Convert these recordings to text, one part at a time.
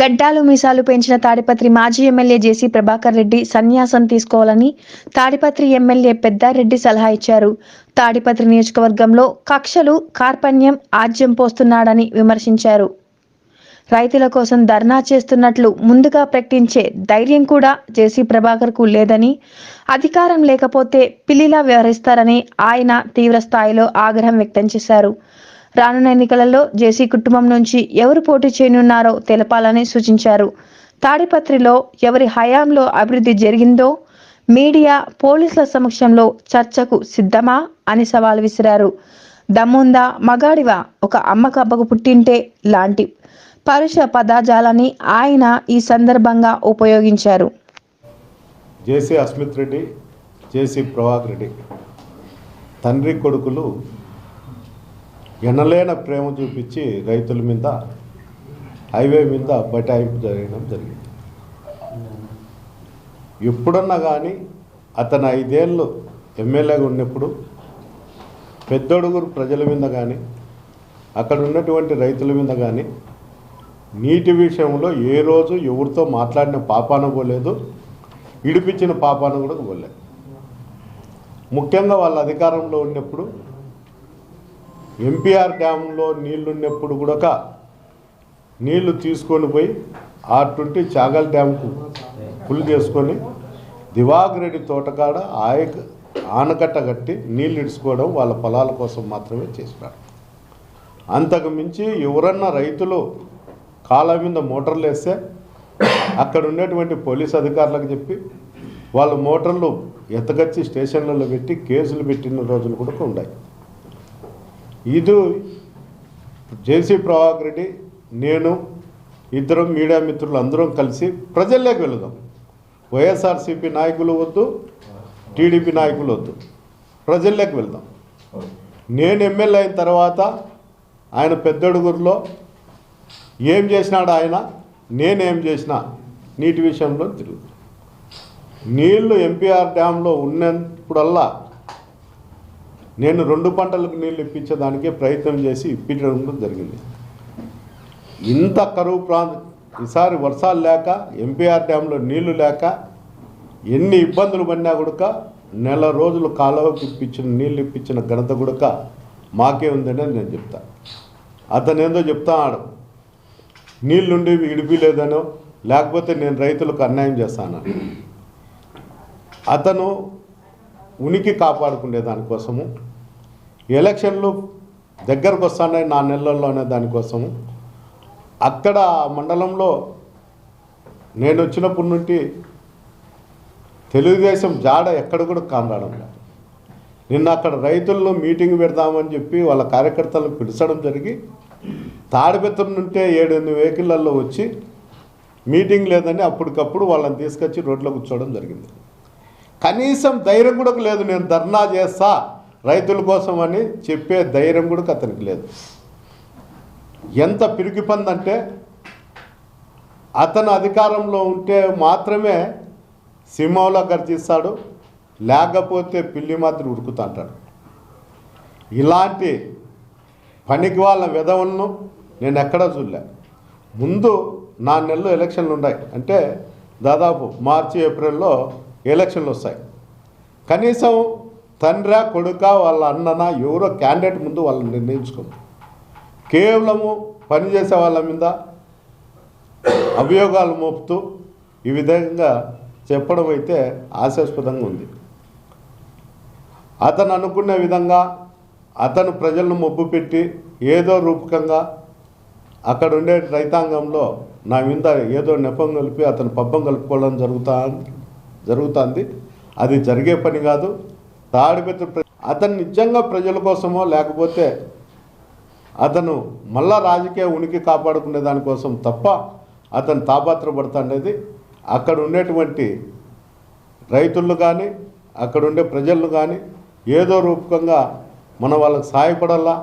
గడ్డాలు మీసాలు పెంచిన తాడిపత్రి మాజీ ఎమ్మెల్యే జేసీ ప్రభాకర్ రెడ్డి సన్యాసం తీసుకోవాలని తాడిపత్రి ఎమ్మెల్యే పెద్దారెడ్డి సలహా ఇచ్చారు. తాడిపత్రి నియోజకవర్గంలో కక్షలు కార్పణ్యం ఆజ్యం పోస్తున్నాడని విమర్శించారు. రైతుల కోసం ధర్నా చేస్తున్నట్లు ముందుగా ప్రకటించే ధైర్యం కూడా జేసీ ప్రభాకర్కు లేదని అధికారం లేకపోతే పిల్లిలా వ్యవహరిస్తారని ఆయన తీవ్రస్థాయిలో ఆగ్రహం వ్యక్తం చేశారు. రానున్న ఎన్నికలలో జేసీ కుటుంబం నుంచి ఎవరు పోటీ చేయనున్నారో తెలపాలని సూచించారు. తాడిపత్రిలో ఎవరి హయాంలో అభివృద్ధి జరిగిందో మీడియా పోలీసుల సమక్షంలో చర్చకు సిద్ధమా అని సవాల్ విసిరారు. దమ్ముందా మగాడివా? ఒక అమ్మకు అబ్బకు పుట్టింటే లాంటి పరుష పదాజాలని ఆయన ఈ సందర్భంగా ఉపయోగించారు. JC Asmit Reddy JC Prabhakar Reddy. తండ్రి కొడుకులు ఎనలేన ప్రేమ చూపించి రైతుల మీద హైవే మీద బటాయింపు జరగడం జరిగింది. ఎప్పుడన్నా కానీ అతను ఐదేళ్ళు ఎమ్మెల్యేగా ఉన్నప్పుడు పెద్దడుగురు ప్రజల మీద కానీ అక్కడ ఉన్నటువంటి రైతుల మీద కానీ నీటి విషయంలో ఏ రోజు ఎవరితో మాట్లాడిన పాపాన పోలేదు ఇడిపించిన పాపాన కూడా పోలేదు. ముఖ్యంగా వాళ్ళ అధికారంలో ఉన్నప్పుడు ఎంపీఆర్ డ్యాంలో నీళ్ళున్నప్పుడు కూడా నీళ్ళు తీసుకొని పోయి ఆటుంటి చాగల్ డ్యాంకు ఫుల్ చేసుకొని దివాకర్ రెడ్డి తోటకాడ ఆయ ఆనకట్ట కట్టి నీళ్ళు ఇడుచుకోవడం వాళ్ళ పొలాల కోసం మాత్రమే చేసినారు. అంతకు మించి ఎవరన్నా రైతులు కాలం మీద మోటార్లు వేస్తే అక్కడ ఉండేటువంటి పోలీస్ అధికారులకు చెప్పి వాళ్ళ మోటార్లు ఎత్తగచ్చి స్టేషన్లలో పెట్టి కేసులు పెట్టిన రోజులు కూడా ఉన్నాయి ఇది జేసీ ప్రభాకర్ రెడ్డి నేను ఇద్దరం మీడియా మిత్రులు అందరం కలిసి ప్రజల్లోకి వెళదాం. వైఎస్ఆర్సీపీ నాయకులు వద్దు టీడీపీ నాయకులు వద్దు. ప్రజల్లోకి వెళ్దాం. నేను ఎమ్మెల్యే అయిన తర్వాత ఆయన పెద్దడుగురిలో ఏం చేసినాడు ఆయన? నేనేం చేసిన? నీటి విషయంలో తిరుగుతాను నీళ్ళు ఎంపీఆర్ డ్యాంలో ఉన్నప్పుడల్లా నేను రెండు పంటలకు నీళ్ళు ఇప్పించడానికే ప్రయత్నం చేసి ఇప్పించడం కూడా జరిగింది. ఇంత కరువు ప్రాంత ఈసారి వర్షాలు లేక ఎంపీఆర్ డ్యాంలో నీళ్ళు లేక ఎన్ని ఇబ్బందులు పడినా కూడా నెల రోజులు కాలువకి ఇప్పించిన నీళ్ళు ఇప్పించిన ఘనత కూడా మాకే ఉందని నేను చెప్తా. అతను ఏందో చెప్తాడు నీళ్ళుండి ఇడిపిలేదనో లేకపోతే నేను రైతులకు అన్యాయం చేస్తాను అతను ఉనికి కాపాడుకునే దానికోసము ఎలక్షన్లు దగ్గరకు వస్తున్నాయి నా నెలల్లోనే దానికోసము. అక్కడ మండలంలో నేను వచ్చినప్పటి నుండి తెలుగుదేశం జాడ ఎక్కడ కూడా కానరాడం నిన్న అక్కడ రైతుల్లో మీటింగ్ పెడదామని చెప్పి వాళ్ళ కార్యకర్తలను పిలిచడం జరిగి తాడిపెత్తం నుంటే ఏడెనిమిది వెహికల్లో వచ్చి మీటింగ్ లేదని అప్పటికప్పుడు వాళ్ళని తీసుకొచ్చి రోడ్లో కూర్చోవడం జరిగింది. కనీసం ధైర్యం కూడా లేదు నేను ధర్నా చేస్తా రైతుల కోసం అని చెప్పే ధైర్యం కూడా అతనికి లేదు. ఎంత పిరికి పందంటే అతను అధికారంలో ఉంటే మాత్రమే సింహంలో గర్జిస్తాడు లేకపోతే పిల్లి మాత్రం ఉరుకుతుంటాడు ఇలాంటి పనికి వాళ్ళ విధవలను నేను ఎక్కడా చూడలే. ముందు నా నెలలో ఎలక్షన్లు ఉన్నాయి. అంటే దాదాపు మార్చి ఏప్రిల్లో ఎలక్షన్లు వస్తాయి. కనీసం తండ్రి కొడుక వాళ్ళ అన్నన ఎవరో క్యాండిడేట్ ముందు వాళ్ళని నిర్ణయించుకోండి కేవలము పనిచేసే వాళ్ళ మీద అభియోగాలు మోపుతూ ఈ విధంగా చెప్పడం అయితే ఆశాస్పదంగా ఉంది. అతను అనుకునే విధంగా అతను ప్రజలను మొబ్బు పెట్టి ఏదో రూపకంగా అక్కడ ఉండే రైతాంగంలో నా మీద ఏదో నెపం కలిపి అతను పబ్బం కలుపుకోవడం జరుగుతా జరుగుతుంది. అది జరిగే పని కాదు. తాడిపెత్త అతను నిజంగా ప్రజల కోసమో లేకపోతే అతను మళ్ళా రాజకీయ ఉనికి కాపాడుకునే దానికోసం తప్ప అతను తాపాత్రపడుతుండేది అక్కడ ఉండేటువంటి రైతులు కానీ అక్కడ ఉండే ప్రజలు కానీ ఏదో రూపకంగా మనం వాళ్ళకి సహాయపడాలా?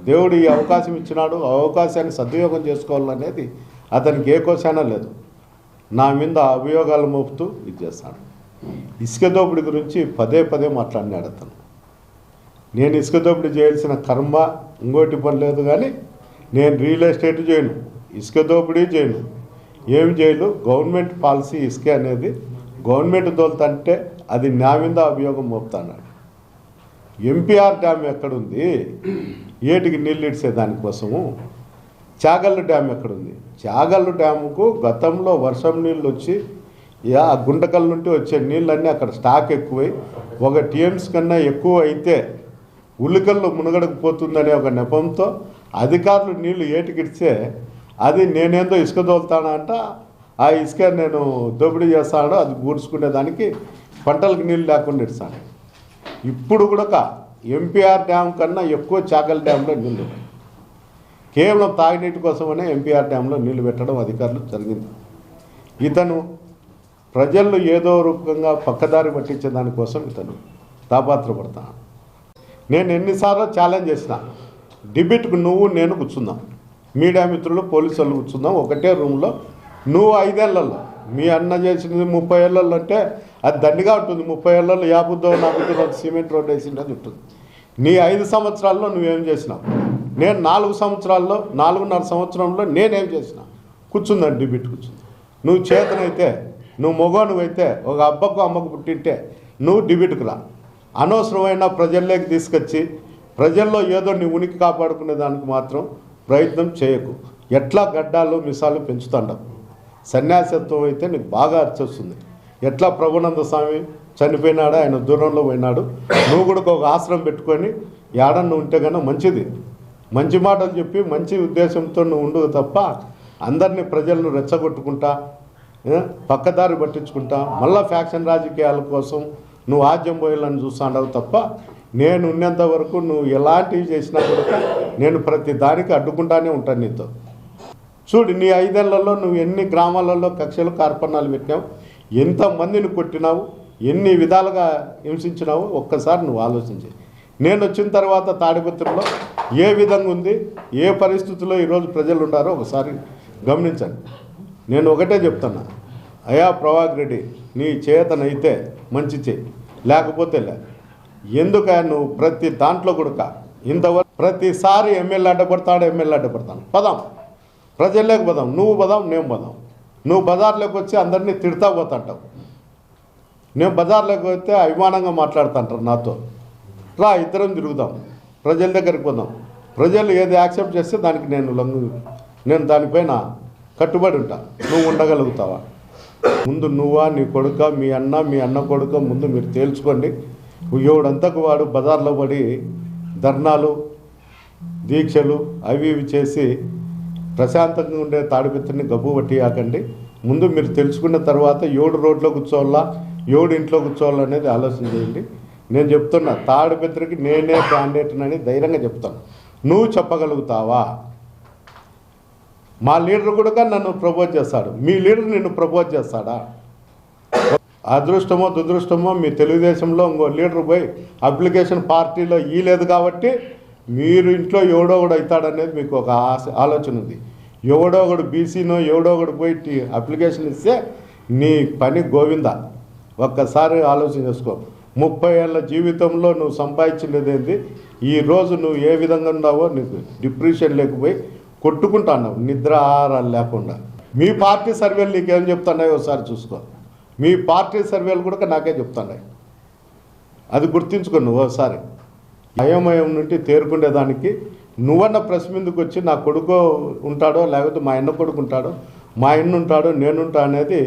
దేవుడు ఈ అవకాశం ఇచ్చినాడు ఆ అవకాశాన్ని సద్వినియోగం చేసుకోవాలనేది అతనికి ఏ కోశానా లేదు. నా మీద అభియోగాలు మోపుతూ ఇది చేస్తాడు ఇసుక దోపిడీ గురించి పదే పదే మాట్లాడినాడు అతను. నేను ఇసుక దోపిడీ చేయాల్సిన కర్మ ఇంకోటి పని లేదు కానీ నేను రియల్ ఎస్టేట్ చేయను ఇసుక దోపిడీ చేయను. ఏం చేయలేదు గవర్నమెంట్ పాలసీ ఇసుకే అనేది గవర్నమెంట్ దోలుతంటే అది నా మీద అభియోగం మోపుతాడు ఎంపీఆర్ డ్యామ్ ఎక్కడుంది? ఏటికి నీళ్ళు ఇడిసే దానికోసము చాగల్లు డ్యామ్ ఎక్కడుంది? చాగల్లు డ్యాముకు గతంలో వర్షం నీళ్ళు వచ్చి యా గుంటకల్ నుండి వచ్చే నీళ్ళన్నీ అక్కడ స్టాక్ ఎక్కువై ఒక టీఎంస్ కన్నా ఎక్కువ అయితే ఉల్లికల్లో మునగడకపోతుందనే ఒక నెపంతో అధికారులు నీళ్ళు ఏటికిడితే అది నేనేందో ఇసుక దోలుతానంట ఆ ఇసుక నేను దోపిడీ చేస్తాను అది గూడ్చుకునే దానికి పంటలకు నీళ్ళు లేకుండా ఇస్తాను. ఇప్పుడు కూడా ఎంపీఆర్ డ్యామ్ కన్నా ఎక్కువ చాకల్ డ్యాంలో నీళ్ళు కేవలం తాగునీటి కోసమనే ఎంపీఆర్ డ్యాంలో నీళ్ళు పెట్టడం అధికారులు జరిగింది. ఇతను ప్రజల్లో ఏదో రూపంగా పక్కదారి పట్టించే దానికోసం ఇతను తాపాత్రపడతాను నేను ఎన్నిసార్లు ఛాలెంజ్ చేసిన డిబేట్కు నువ్వు నేను కూర్చుందాం. మీడియా మిత్రులు పోలీసు వాళ్ళు కూర్చుందాం. ఒకటే రూమ్లో నువ్వు ఐదేళ్ళలో మీ అన్న చేసినది ముప్పై ఏళ్ళల్లో అంటే అది దండిగా ఉంటుంది. ముప్పై ఏళ్ళల్లో యాబుద్దో నాబుద్దో సిమెంట్ రోడ్ వేసింది ఉంటుంది నీ ఐదు సంవత్సరాల్లో నువ్వేం చేసినావు? నేను నాలుగు సంవత్సరాల్లో నాలుగున్నర సంవత్సరంలో నేనేం చేసిన? కూర్చుందండి డిబిట్ కూర్చుంది. నువ్వు చేతనైతే నువ్వు మొగోనువైతే ఒక అబ్బకు అమ్మకు పుట్టింటే నువ్వు డిబిట్కు రా అనవసరమైన ప్రజల్లోకి తీసుకొచ్చి ప్రజల్లో ఏదో నీ ఉనికి కాపాడుకునే దానికి మాత్రం ప్రయత్నం చేయకు. ఎట్లా గడ్డాలు మిసాలు పెంచుతాండవు. సన్యాసత్వం అయితే నీకు బాగా అర్చొస్తుంది. ఎట్లా ప్రభునంద స్వామి చనిపోయినాడు ఆయన దూరంలో పోయినాడు నువ్వు కూడా ఒక ఆశ్రమం పెట్టుకొని ఏడన్నా ఉంటే కన్నా మంచిది. మంచి మాటలు చెప్పి మంచి ఉద్దేశంతో నువ్వు ఉండవు తప్ప అందరినీ ప్రజలను రెచ్చగొట్టుకుంటా పక్కదారి పట్టించుకుంటా. మళ్ళీ ఫ్యాక్షన్ రాజకీయాల కోసం నువ్వు ఆద్యం పోయాలని చూస్తాండవు తప్ప నేను ఉన్నంత వరకు నువ్వు ఎలాంటివి చేసినా కూడా నేను ప్రతి దానికి అడ్డుకుంటానే ఉంటాను నీతో. చూడు నీ ఐదేళ్ళలో నువ్వు ఎన్ని గ్రామాలలో కక్షలు కార్పణాలు పెట్టినావు ఎంతమందిని కొట్టినావు ఎన్ని విధాలుగా హింసించినావు ఒక్కసారి నువ్వు ఆలోచించి నేను వచ్చిన తర్వాత తాడిపత్రిలో ఏ విధంగా ఉంది ఏ పరిస్థితుల్లో ఈరోజు ప్రజలు ఉన్నారో ఒకసారి గమనించండి. నేను ఒకటే చెప్తున్నా. అయా ప్రభాక్ రెడ్డి నీ చేతనైతే మంచి చేయి. లేకపోతే లే. ఎందుక నువ్వు ప్రతి దాంట్లో కూడా ఇంతవరకు ప్రతిసారి ఎమ్మెల్యే అడ్డపడతాడు ఎమ్మెల్యే అడ్డపడతాను పదాం. ప్రజల్లోకి పోదాం. నువ్వు పోదాం నేను పదాం. నువ్వు బజార్లోకి వచ్చి అందరినీ తిడతా పోతుంటావు. నేను బజార్లోకి వస్తే అభిమానంగా మాట్లాడుతుంటారు నాతో. రా ఇద్దరం తిరుగుదాం. ప్రజల దగ్గరికి పోదాం. ప్రజలు ఏది యాక్సెప్ట్ చేస్తే దానికి నేను లొంగు నేను దానిపైన కట్టుబడి ఉంటా. నువ్వు ఉండగలుగుతావా? ముందు నువ్వా నీ కొడుక మీ అన్న మీ అన్న కొడుక ముందు మీరు తేల్చుకోండి. ఎవడంతకు వాడు బజార్లో పడి ధర్నాలు దీక్షలు అవి ఇవి చేసి ప్రశాంతంగా ఉండే తాడిపిత్తిని గబ్బు పట్టియాకండి ముందు మీరు తెలుసుకున్న తర్వాత ఏడు రోడ్లో కూర్చోవాలా ఏడు ఇంట్లో కూర్చోవాలా అనేది ఆలోచన చేయండి. నేను చెప్తున్నా తాడిపిత్రికి నేనే క్యాండిడేట్ అని ధైర్యంగా చెప్తాను. నువ్వు చెప్పగలుగుతావా? మా లీడర్ కూడా నన్ను ప్రపోజ్ చేస్తాడు. మీ లీడర్ నిన్ను ప్రపోజ్ చేస్తాడా? అదృష్టమో దురదృష్టమో మీ తెలుగుదేశంలో ఇంకో లీడర్ పోయి అప్లికేషన్ పార్టీలో ఇయ్యలేదు కాబట్టి మీరు ఇంట్లో ఎవడో ఒకడు అవుతాడనేది మీకు ఒక ఆశ ఆలోచన ఉంది. ఎవడో ఒకడు బీసీనో ఎవడో ఒకడు పోయి టీ- అప్లికేషన్ ఇస్తే నీ పని గోవింద. ఒక్కసారి ఆలోచన చేసుకో. ముప్పై ఏళ్ళ జీవితంలో నువ్వు సంపాదించినది ఏంది ఈ రోజు నువ్వు ఏ విధంగా ఉన్నావో నీకు డిప్రెషన్ లేకపోయి కొట్టుకుంటున్నావు నిద్ర ఆహారాలు లేకుండా. మీ పార్టీ సర్వేలు నీకేం చెప్తున్నాయో ఒకసారి చూసుకో. మీ పార్టీ సర్వేలు కూడా నాకే చెప్తున్నాయి. అది గుర్తించుకో నువ్వు ఒకసారి. అయోమయం నుండి తేరుకునేదానికి నువ్వన్న ప్రెస్ మీదకి వచ్చి నా కొడుకు ఉంటాడో లేకపోతే మా అన్న కొడుకు ఉంటాడో మా అన్న ఉంటాడో నేనుంటా అనేది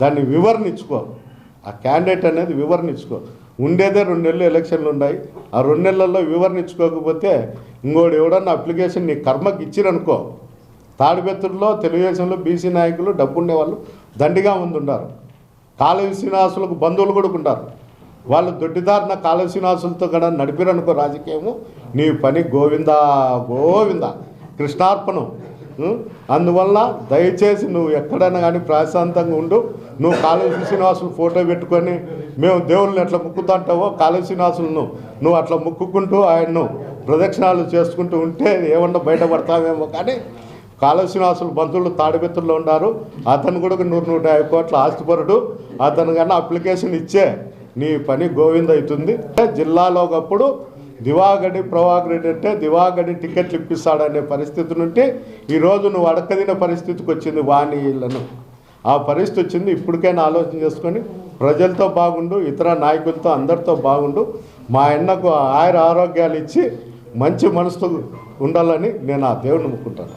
దాన్ని వివరణించుకో. ఆ క్యాండిడేట్ అనేది వివరణించుకో. ఉండేదే రెండు నెలలు ఎలక్షన్లు ఉన్నాయి. ఆ రెండు నెలల్లో వివరణించుకోకపోతే ఇంకోటి ఎవడన్నా అప్లికేషన్ నీ కర్మకి ఇచ్చిరనుకో తాడిపెత్తుల్లో తెలుగుదేశంలో బీసీ నాయకులు డబ్బుండే వాళ్ళు దండిగా ఉండుంటారు ఉన్నారు శ్రీనివాసులకు బంధువులు కూడా ఉంటారు వాళ్ళు దొడ్డిదారిన కాలువ శ్రీనివాసులతో కూడా నడిపిరనుకో రాజకీయము. నీ పని గోవిందా గోవింద కృష్ణార్పణం. అందువల్ల దయచేసి నువ్వు ఎక్కడైనా కానీ ప్రశాంతంగా ఉండు. నువ్వు కాళేశ్వర శ్రీనివాసులు ఫోటో పెట్టుకొని మేము దేవుళ్ళని ఎట్లా ముక్కుతుంటావో కాళేశ్వర శ్రీనివాసులను నువ్వు అట్లా ముక్కుకుంటూ ఆయన్ను ప్రదక్షిణాలు చేసుకుంటూ ఉంటే ఏమన్నా బయటపడతామేమో కానీ కాళశ్రీనివాసులు బంధువులు తాడిపెత్తుల్లో ఉన్నారు. అతను కూడా నూరు నూట యాభై కోట్ల ఆస్తిపరుడు. అతను కన్నా అప్లికేషన్ ఇచ్చే నీ పని గోవింద అవుతుంది. జిల్లాలో ఒకప్పుడు దివాగడి ప్రభాకర్ అంటే దివాగడి టికెట్లు ఇప్పిస్తాడనే పరిస్థితి నుండి ఈరోజు నువ్వు అడకదిన పరిస్థితికి వచ్చింది వాణి ఆ పరిస్థితి వచ్చింది. ఇప్పటికైనా ఆలోచన చేసుకొని ప్రజలతో బాగుండు ఇతర నాయకులతో అందరితో బాగుండు. మా అన్నకు ఆయుర ఆరోగ్యాలు ఇచ్చి మంచి మనసుతో ఉండాలని నేను ఆ దేవుని ముక్కుంటాను